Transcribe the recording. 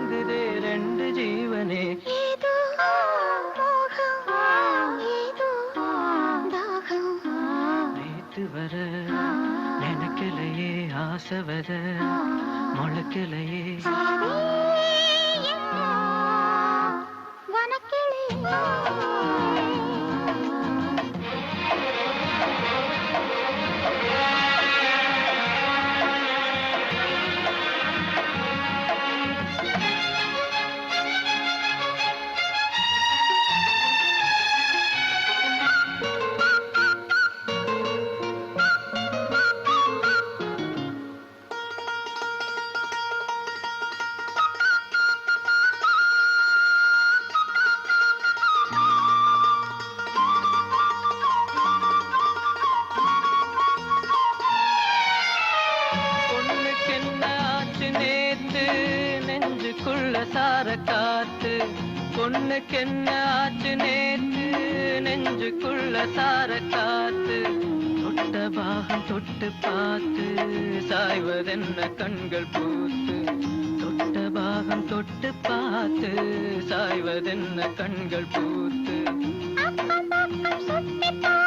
தாங்குதே ரெண்டு ஜீவனே. நேத்து வர நினைக்கலையே ஆசை வர முளைக்கலையே. நெஞ்சுக்குள்ள காத்து பொண்ணுக்கு என்ன ஆச்சு நேத்து? நெஞ்சுக்குள்ள சார காத்து தொட்ட பாகம் தொட்டு பார்த்து சாய்வதென்ன கண்கள் பூத்து? தொட்ட பாகம் தொட்டு பார்த்து சாய்வதென்ன கண்கள் பூத்து? சுத்தி பார்த்து